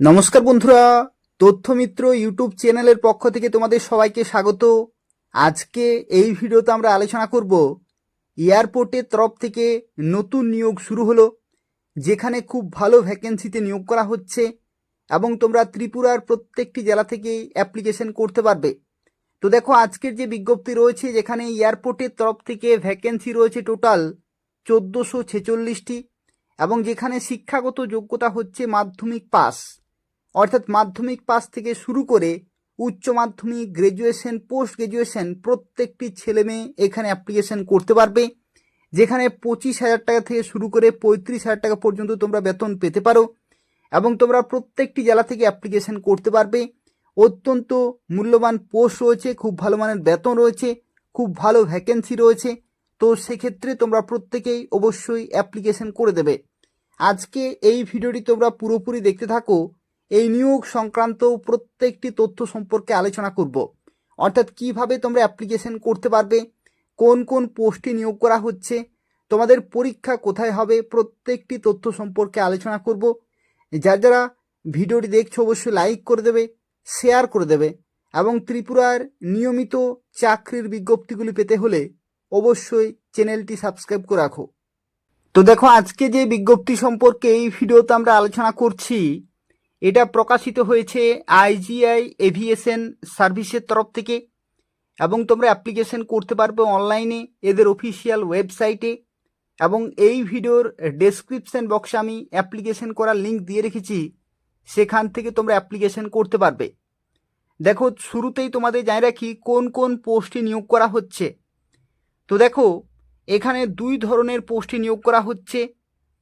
নমস্কার বন্ধুরা, তথ্যমিত্র ইউটিউব চ্যানেলের পক্ষ থেকে তোমাদের সবাইকে স্বাগত। আজকে এই ভিডিওতে আমরা আলোচনা করব এয়ারপোর্টের তরফ থেকে নতুন নিয়োগ শুরু হলো, যেখানে খুব ভালো ভ্যাকেন্সিতে নিয়োগ করা হচ্ছে এবং তোমরা ত্রিপুরার প্রত্যেকটি জেলা থেকেই অ্যাপ্লিকেশন করতে পারবে। তো দেখো, আজকের যে বিজ্ঞপ্তি রয়েছে, যেখানে এয়ারপোর্টের তরফ থেকে ভ্যাকেন্সি রয়েছে টোটাল চোদ্দোশো ছেচল্লিশটি এবং যেখানে শিক্ষাগত যোগ্যতা হচ্ছে মাধ্যমিক পাস। অর্থাৎ মাধ্যমিক পাস থেকে শুরু করে উচ্চ মাধ্যমিক গ্র্যাজুয়েশন পোস্ট গ্র্যাজুয়েশন প্রত্যেকটি ছেলে মেয়ে এখানে অ্যাপ্লিকেশন করতে পারবে। যেখানে পঁচিশ হাজার টাকা থেকে শুরু করে পঁয়ত্রিশ হাজার টাকা পর্যন্ত তোমরা বেতন পেতে পারো এবং তোমরা প্রত্যেকটি জেলা থেকে অ্যাপ্লিকেশন করতে পারবে। অত্যন্ত মূল্যবান পোস্ট রয়েছে, খুব ভালো মানের বেতন রয়েছে, খুব ভালো ভ্যাকেন্সি রয়েছে। তো সেক্ষেত্রে তোমরা প্রত্যেকেই অবশ্যই অ্যাপ্লিকেশন করে দেবে। আজকে এই ভিডিওটি তোমরা পুরোপুরি দেখতে থাকো। এই নিয়োগ সংক্রান্ত প্রত্যেকটি তথ্য সম্পর্কে আলোচনা করব। অর্থাৎ কীভাবে তোমরা অ্যাপ্লিকেশন করতে পারবে, কোন কোন পোস্টে নিয়োগ করা হচ্ছে, তোমাদের পরীক্ষা কোথায় হবে, প্রত্যেকটি তথ্য সম্পর্কে আলোচনা করব। যার যারা ভিডিওটি দেখছ অবশ্যই লাইক করে দেবে শেয়ার করে দেবে এবং ত্রিপুরার নিয়মিত চাকরির বিজ্ঞপ্তিগুলি পেতে হলে অবশ্যই চ্যানেলটি সাবস্ক্রাইব করে রাখো। তো দেখো, আজকে যে বিজ্ঞপ্তি সম্পর্কে এই ভিডিওতে আমরা আলোচনা করছি এটা প্রকাশিত হয়েছে আইজিআই এভিয়েশন সার্ভিসের তরফ থেকে এবং তোমরা অ্যাপ্লিকেশন করতে পারবে অনলাইনে এদের অফিসিয়াল ওয়েবসাইটে এবং এই ভিডিওর ডেসক্রিপশন বক্সে আমি অ্যাপ্লিকেশন করার লিঙ্ক দিয়ে রেখেছি, সেখান থেকে তোমরা অ্যাপ্লিকেশন করতে পারবে। দেখো, শুরুতেই তোমাদের জানিয়ে রাখি কোন কোন পোস্টে নিয়োগ করা হচ্ছে। তো দেখো, এখানে দুই ধরনের পোস্টে নিয়োগ করা হচ্ছে।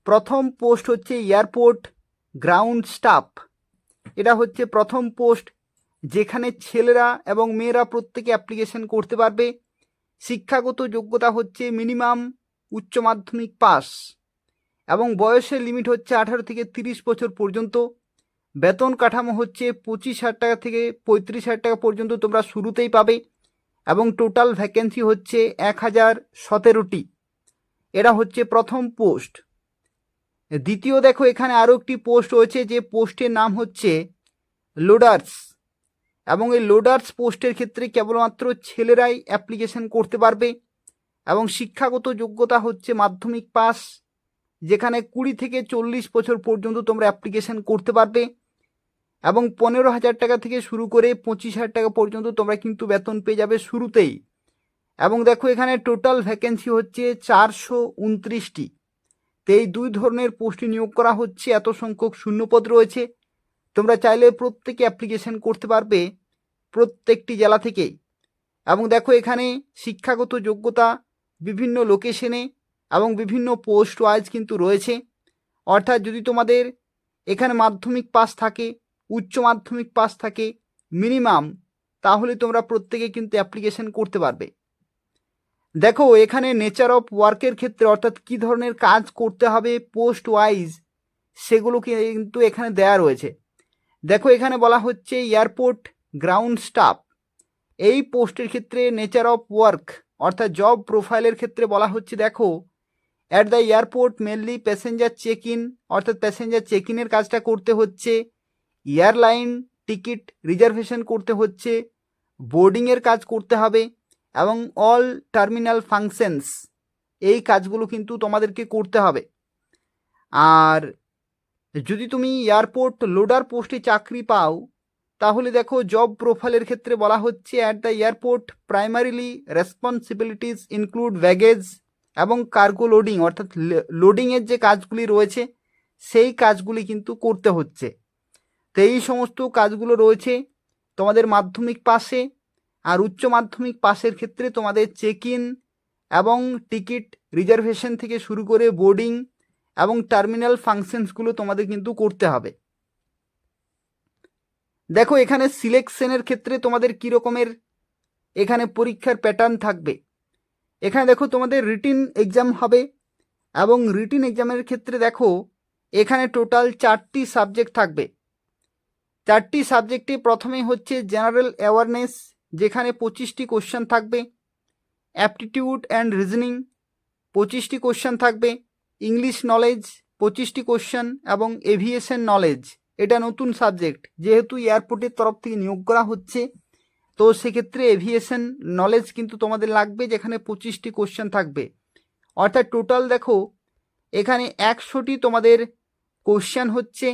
প্রথম পোস্ট হচ্ছে এয়ারপোর্ট গ্রাউন্ড স্টাফ। এটা হচ্ছে প্রথম পোস্ট যেখানে ছেলেরা এবং মেয়েরা প্রত্যেকে অ্যাপ্লিকেশন করতে পারবে। শিক্ষাগত যোগ্যতা হচ্ছে মিনিমাম উচ্চ মাধ্যমিক পাস এবং বয়সের লিমিট হচ্ছে আঠারো থেকে তিরিশ বছর পর্যন্ত। বেতন কাঠামো হচ্ছে পঁচিশ হাজার টাকা থেকে পঁয়ত্রিশ হাজার টাকা পর্যন্ত তোমরা শুরুতেই পাবে এবং টোটাল ভ্যাকেন্সি হচ্ছে এক হাজার সতেরোটি। এটা হচ্ছে প্রথম পোস্ট। দ্বিতীয় দেখো, এখানে আরও একটি পোস্ট রয়েছে যে পোস্টের নাম হচ্ছে লোডার্স এবং এই লোডার্স পোস্টের ক্ষেত্রে কেবলমাত্র ছেলেরাই অ্যাপ্লিকেশন করতে পারবে এবং শিক্ষাগত যোগ্যতা হচ্ছে মাধ্যমিক পাস যেখানে কুড়ি থেকে চল্লিশ বছর পর্যন্ত তোমরা অ্যাপ্লিকেশন করতে পারবে এবং পনেরো হাজার টাকা থেকে শুরু করে পঁচিশ হাজার টাকা পর্যন্ত তোমরা কিন্তু বেতন পেয়ে যাবে শুরুতেই। এবং দেখো, এখানে টোটাল ভ্যাকেন্সি হচ্ছে চারশো উনত্রিশটি। তো এই দুই ধরনের পোস্টে নিয়োগ করা হচ্ছে। এত সংখ্যক শূন্যপদ রয়েছে। তোমরা চাইলে প্রত্যেকে অ্যাপ্লিকেশন করতে পারবে প্রত্যেকটি জেলা থেকে এবং দেখো এখানে শিক্ষাগত যোগ্যতা বিভিন্ন লোকেশনে এবং বিভিন্ন পোস্ট ওয়াইজ কিন্তু রয়েছে। অর্থাৎ যদি তোমাদের এখানে মাধ্যমিক পাস থাকে, উচ্চ মাধ্যমিক পাস থাকে মিনিমাম তাহলে তোমরা প্রত্যেকে কিন্তু অ্যাপ্লিকেশন করতে পারবে। দেখো, এখানে নেচার অফ ওয়ার্কের ক্ষেত্রে অর্থাৎ কী ধরনের কাজ করতে হবে পোস্ট ওয়াইজ সেগুলো কিন্তু এখানে দেয়া রয়েছে। দেখো, এখানে বলা হচ্ছে এয়ারপোর্ট গ্রাউন্ড স্টাফ এই পোস্টের ক্ষেত্রে নেচার অফ ওয়ার্ক অর্থাৎ জব প্রোফাইলের ক্ষেত্রে বলা হচ্ছে, দেখো at the airport mainly passenger check in অর্থাৎ প্যাসেঞ্জার চেক ইনের কাজটা করতে হচ্ছে। এয়ারলাইন টিকিট রিজার্ভেশন করতে হচ্ছে। বোর্ডিংয়ের কাজ করতে হবে। এবং অল টার্মিনাল ফাংশনস এই কাজগুলো কিন্তু তোমাদেরকে করতে হবে। আর যদি তুমি এয়ারপোর্ট লোডার পোস্টে চাকরি পাও, তাহলে দেখো জব প্রোফাইলের ক্ষেত্রে বলা হচ্ছে at the airport primarily responsibilities include baggage এবং কার্গো লোডিং অর্থাৎ লোডিংয়ের যে কাজগুলি রয়েছে, সেই কাজগুলি কিন্তু করতে হচ্ছে। তো এই সমস্ত কাজগুলো রয়েছে তোমাদের মাধ্যমিক পাশে। আর উচ্চ মাধ্যমিক পাশের ক্ষেত্রে তোমাদের চেক ইন এবং টিকিট রিজার্ভেশন থেকে শুরু করে বোর্ডিং এবং টার্মিনাল ফাংশনসগুলো তোমাদের কিন্তু করতে হবে। দেখো, এখানে সিলেকশনের ক্ষেত্রে তোমাদের কী রকমের এখানে পরীক্ষার প্যাটার্ন থাকবে। এখানে দেখো, তোমাদের রিটিন এক্সাম হবে এবং রিটিন এক্সামের ক্ষেত্রে দেখো, এখানে টোটাল চারটি সাবজেক্ট থাকবে। চারটি সাবজেক্টে প্রথমে হচ্ছে জেনারেল অ্যাওয়ারনেস যেখানে পঁচিশটি কোশ্চেন থাকবে অ্যাপটিটিউড অ্যান্ড রিজনিং পঁচিশটি কোশ্চেন থাকবে ইংলিশ নলেজ পঁচিশটি কোশ্চেন এবং এভিয়েশন নলেজ এটা নতুন সাবজেক্ট যেহেতু এয়ারপোর্টের তরফ থেকে নিয়োগ করা হচ্ছে, তো সেক্ষেত্রে এভিয়েশন নলেজ কিন্তু তোমাদের লাগবে যেখানে পঁচিশটি কোশ্চেন থাকবে। অর্থাৎ টোটাল দেখো, এখানে একশোটি তোমাদের কোশ্চেন হচ্ছে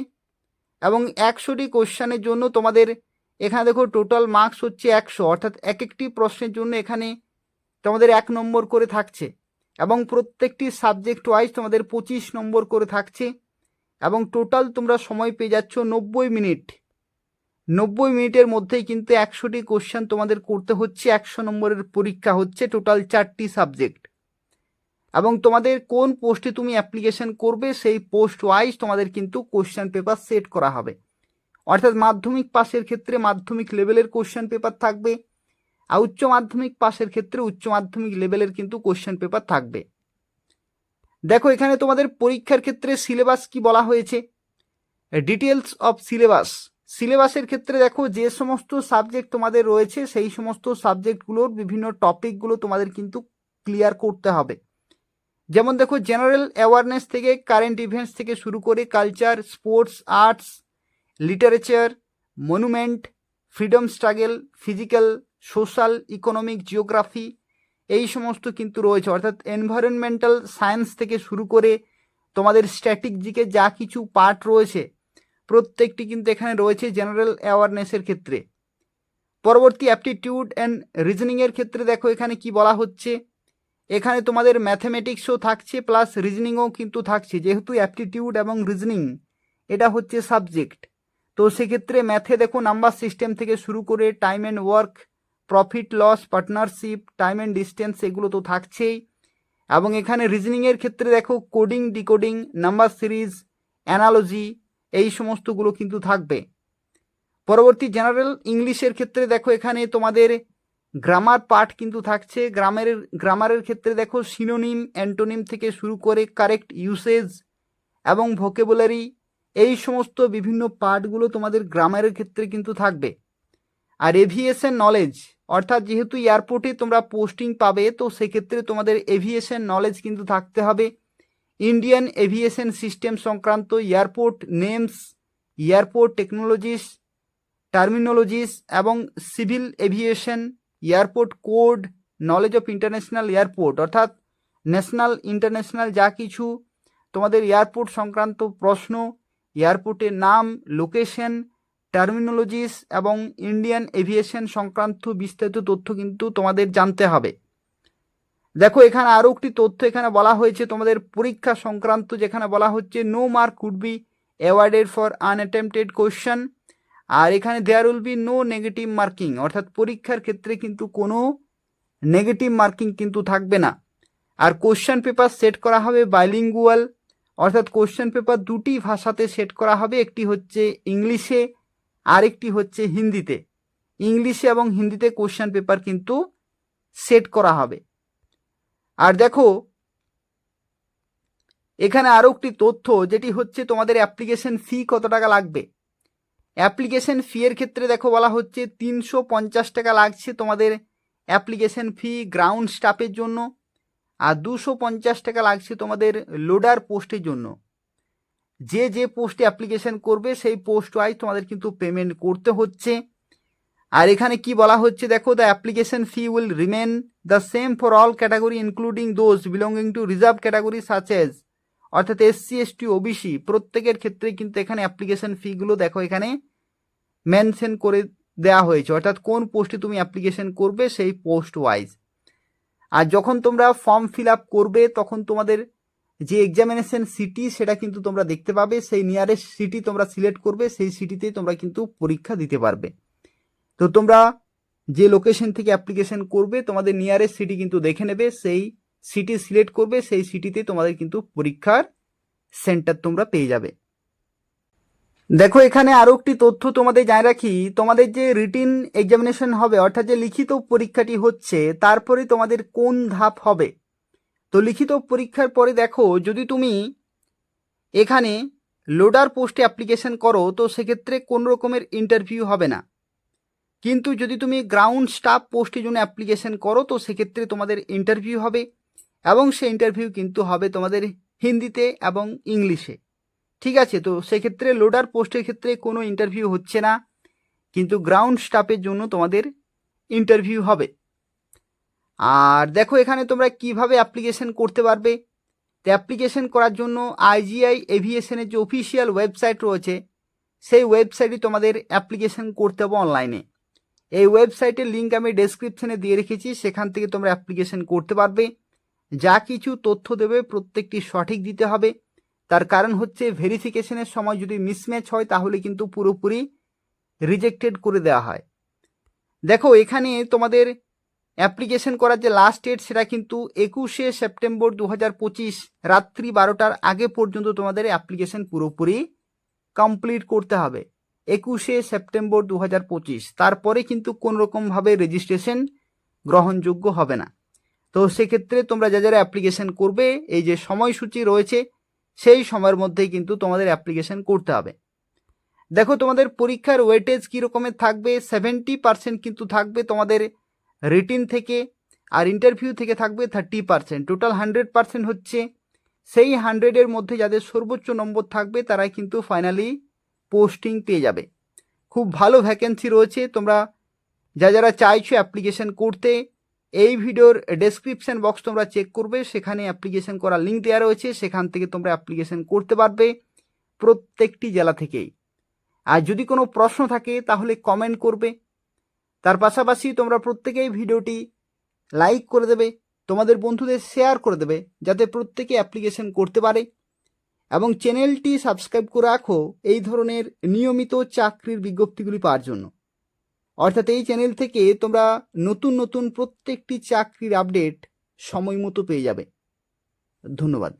এবং একশোটি কোশ্চেনের জন্য তোমাদের এখানে দেখো টোটাল মার্কস হচ্ছে একশো, অর্থাৎ এক একটি প্রশ্নের জন্য এখানে তোমাদের এক নম্বর করে থাকছে এবং প্রত্যেকটি সাবজেক্ট ওয়াইজ তোমাদের পঁচিশ নম্বর করে থাকছে এবং টোটাল তোমরা সময় পেয়ে যাচ্ছ নব্বই মিনিট নব্বই মিনিটের মধ্যেই কিন্তু একশোটি কোশ্চেন তোমাদের করতে হচ্ছে, একশো নম্বরের পরীক্ষা হচ্ছে টোটাল চারটি সাবজেক্ট এবং তোমাদের কোন পোস্টে তুমি অ্যাপ্লিকেশন করবে সেই পোস্ট ওয়াইজ তোমাদের কিন্তু কোশ্চেন পেপার সেট করা হবে। অর্থাৎ মাধ্যমিক পাশের ক্ষেত্রে মাধ্যমিক লেভেলের কোশ্চেন পেপার থাকবে, আর উচ্চ মাধ্যমিক পাশের ক্ষেত্রে উচ্চ মাধ্যমিক লেভেলের কিন্তু কোশ্চেন পেপার থাকবে। দেখো, এখানে তোমাদের পরীক্ষার ক্ষেত্রে সিলেবাস কি বলা হয়েছে? ডিটেলস অফ সিলেবাস সিলেবাসের ক্ষেত্রে দেখো, যে সমস্ত সাবজেক্ট তোমাদের রয়েছে, সেই সমস্ত সাবজেক্টগুলোর বিভিন্ন টপিকগুলো তোমাদের কিন্তু ক্লিয়ার করতে হবে। যেমন দেখো জেনারেল অ্যাওয়ারনেস থেকে কারেন্ট ইভেন্টস থেকে শুরু করে culture sports arts literature, monument, freedom struggle, physical, social, economic, geography, এই সমস্ত কিন্তু রয়েছে। অর্থাৎ এনভায়রনমেন্টাল সায়েন্স থেকে শুরু করে তোমাদের স্ট্যাটিক যা কিছু পার্ট রয়েছে, প্রত্যেকটি কিন্তু এখানে রয়েছে জেনারেল অ্যাওয়ারনেসের ক্ষেত্রে। পরবর্তী অ্যাপটিটিউড অ্যান্ড রিজনিংয়ের ক্ষেত্রে দেখো এখানে কি বলা হচ্ছে। এখানে তোমাদের ম্যাথমেটিক্সও থাকছে, প্লাস রিজনিংও কিন্তু থাকছে, যেহেতু অ্যাপটিটিউড এবং রিজনিং, এটা হচ্ছে সাবজেক্ট। তো সেক্ষেত্রে ম্যাথে দেখো নাম্বার সিস্টেম থেকে শুরু করে time and work profit loss partnership time and distance এগুলো তো থাকছেই। এবং এখানে রিজনিংয়ের ক্ষেত্রে দেখো coding decoding number series analogy এই সমস্তগুলো কিন্তু থাকবে। পরবর্তী জেনারেল ইংলিশের ক্ষেত্রে দেখো এখানে তোমাদের গ্রামার পার্ট কিন্তু থাকছে। গ্রামের গ্রামারের ক্ষেত্রে দেখো সিনোনিম অ্যান্টোনিম থেকে শুরু করে কারেক্ট ইউসেজ এবং ভোকেবুলারি এই সমস্ত বিভিন্ন পার্টগুলো তোমাদের গ্রামারের ক্ষেত্রে কিন্তু থাকবে। আর এভিয়েশন নলেজ অর্থাৎ যেহেতু এয়ারপোর্টে তোমরা পোস্টিং পাবে, তো সেক্ষেত্রে তোমাদের এভিয়েশন নলেজ কিন্তু থাকতে হবে। ইন্ডিয়ান এভিয়েশন সিস্টেম সংক্রান্ত airport names airport technologies terminologies এবং civil aviation airport code knowledge of international airport অর্থাৎ ন্যাশনাল ইন্টারন্যাশনাল যা কিছু তোমাদের এয়ারপোর্ট সংক্রান্ত প্রশ্ন এয়ারপোর্টের নাম, লোকেশন, টার্মিনোলজিস এবং ইন্ডিয়ান এভিয়েশন সংক্রান্ত বিস্তারিত তথ্য কিন্তু তোমাদের জানতে হবে। দেখো, এখানে আরও একটি তথ্য এখানে বলা হয়েছে, তোমাদের পরীক্ষা সংক্রান্ত, যেখানে বলা হচ্ছে no mark would be awarded for unattempted question আর এখানে there will be no negative marking অর্থাৎ পরীক্ষার ক্ষেত্রে কিন্তু কোনো নেগেটিভ মার্কিং কিন্তু থাকবে না। আর কোশ্চেন পেপার সেট করা হবে বাইলিঙ্গুয়াল অর্থাৎ কোশ্চেন পেপার দুটি ভাষাতে সেট করা হবে, একটি হচ্ছে ইংলিশে আরেকটি হচ্ছে হিন্দিতে। ইংলিশে এবং হিন্দিতে কোশ্চেন পেপার কিন্তু সেট করা হবে। আর দেখো, এখানে আরও একটি তথ্য, যেটি হচ্ছে তোমাদের অ্যাপ্লিকেশন ফি কত টাকা লাগবে? অ্যাপ্লিকেশন ফি এর ক্ষেত্রে দেখো বলা হচ্ছে তিনশো পঞ্চাশ টাকা লাগছে তোমাদের অ্যাপ্লিকেশন ফি গ্রাউন্ড স্টাফের জন্য। আর দুশো পঞ্চাশ টাকা লাগছে তোমাদের লোডার পোস্টের জন্য। যে যে পোস্টে অ্যাপ্লিকেশন করবে, সেই পোস্ট ওয়াইজ তোমাদের কিন্তু পেমেন্ট করতে হচ্ছে। আর এখানে কি বলা হচ্ছে, দেখো the application fee will remain the same for all category including those belonging to reserve category such as অর্থাৎ এসসি এসটি ওবিসি প্রত্যেকের ক্ষেত্রে কিন্তু এখানে অ্যাপ্লিকেশন ফিগুলো দেখো এখানে মেনশন করে দেওয়া হয়েছে। অর্থাৎ কোন পোস্টে তুমি অ্যাপ্লিকেশন করবে, সেই পোস্ট ওয়াইজ। আর যখন তোমরা ফর্ম ফিল আপ করবে, তখন তোমাদের যে এক্সামিনেশন সিটি সেটা কিন্তু তোমরা দেখতে পাবে। সেই নিয়ারেস্ট সিটি তোমরা সিলেক্ট করবে, সেই সিটিতেই তোমরা কিন্তু পরীক্ষা দিতে পারবে। তো তোমরা যে লোকেশন থেকে অ্যাপ্লিকেশন করবে, তোমাদের নিয়ারেস্ট সিটি কিন্তু দেখে নেবে, সেই সিটি সিলেক্ট করবে, সেই সিটিতে তোমাদের কিন্তু পরীক্ষার সেন্টার তোমরা পেয়ে যাবে। দেখো, এখানে আরও একটি তথ্য তোমাদের জানিয়ে রাখি। তোমাদের যে রিটিন এক্সামিনেশন হবে, অর্থাৎ যে লিখিত পরীক্ষাটি হচ্ছে, তারপরে তোমাদের কোন ধাপ হবে। তো লিখিত পরীক্ষার পরে দেখো, যদি তুমি এখানে লোডার পোস্টে অ্যাপ্লিকেশন করো, তো সেক্ষেত্রে কোনো রকমের ইন্টারভিউ হবে না। কিন্তু যদি তুমি গ্রাউন্ড স্টাফ পোস্টের জন্য অ্যাপ্লিকেশন করো, তো সেক্ষেত্রে তোমাদের ইন্টারভিউ হবে এবং সেই ইন্টারভিউ কিন্তু হবে তোমাদের হিন্দিতে এবং ইংলিশে। ঠিক আছে, তো সেক্ষেত্রে লোডার পোস্টের ক্ষেত্রে কোনো ইন্টারভিউ হচ্ছে না, কিন্তু গ্রাউন্ড স্টাফের জন্য তোমাদের ইন্টারভিউ হবে। আর দেখো এখানে তোমরা কীভাবে অ্যাপ্লিকেশন করতে পারবে। তো অ্যাপ্লিকেশন করার জন্য আইজিআই এভিয়েশনের যে অফিসিয়াল ওয়েবসাইট রয়েছে, সেই ওয়েবসাইটে তোমাদের অ্যাপ্লিকেশন করতে হবে অনলাইনে এই ওয়েবসাইটের লিঙ্ক আমি ডেসক্রিপশনে দিয়ে রেখেছি, সেখান থেকে তোমরা অ্যাপ্লিকেশন করতে পারবে। যা কিছু তথ্য দেবে, প্রত্যেকটি সঠিক দিতে হবে। তার কারণ হচ্ছে ভেরিফিকেশনের সময় যদি মিসম্যাচ হয়, তাহলে কিন্তু পুরোপুরি রিজেক্টেড করে দেওয়া হয়। দেখো, এখানে তোমাদের অ্যাপ্লিকেশন করার যে লাস্ট ডেট সেটা কিন্তু একুশে সেপ্টেম্বর দু পঁচিশ রাত্রি বারোটার আগে পর্যন্ত তোমাদের অ্যাপ্লিকেশন পুরোপুরি কমপ্লিট করতে হবে। একুশে সেপ্টেম্বর দু পঁচিশ, তারপরে কিন্তু কোনো রকমভাবে রেজিস্ট্রেশন গ্রহণযোগ্য হবে না। তো সেক্ষেত্রে তোমরা যা যারা অ্যাপ্লিকেশন করবে, এই যে সময়সূচি রয়েছে সেই সময়ের মধ্যেই কিন্তু তোমাদের অ্যাপ্লিকেশন করতে হবে। দেখো, তোমাদের পরীক্ষার ওয়েটেজ কী রকমের থাকবে? সেভেন্টি পার্সেন্ট কিন্তু থাকবে তোমাদের রিটিন থেকে আর ইন্টারভিউ থেকে থাকবে thirty percent total hundred percent হচ্ছে সেই হান্ড্রেডের মধ্যে যাদের সর্বোচ্চ নম্বর থাকবে, তারাই কিন্তু ফাইনালি পোস্টিং পেয়ে যাবে। খুব ভালো ভ্যাকেন্সি রয়েছে। তোমরা যা যারা চাইছো অ্যাপ্লিকেশন করতে এই ভিডিওর ডেসক্রিপশন বক্স তোমরা চেক করবে, সেখানে অ্যাপ্লিকেশন করার লিঙ্ক দেওয়া রয়েছে, সেখান থেকে তোমরা অ্যাপ্লিকেশন করতে পারবে প্রত্যেকটি জেলা থেকেই। আর যদি কোনো প্রশ্ন থাকে, তাহলে কমেন্ট করবে। তার পাশাপাশি তোমরা প্রত্যেকেই ভিডিওটি লাইক করে দেবে, তোমাদের বন্ধুদের শেয়ার করে দেবে, যাতে প্রত্যেকে অ্যাপ্লিকেশন করতে পারে। এবং চ্যানেলটি সাবস্ক্রাইব করে রাখো, এই ধরনের নিয়মিত চাকরির বিজ্ঞপ্তিগুলি পাওয়ার জন্য। অর্থাৎ এই চ্যানেল থেকে তোমরা নতুন নতুন প্রত্যেকটি চাকরির আপডেট সময় মতো পেয়ে যাবে। ধন্যবাদ।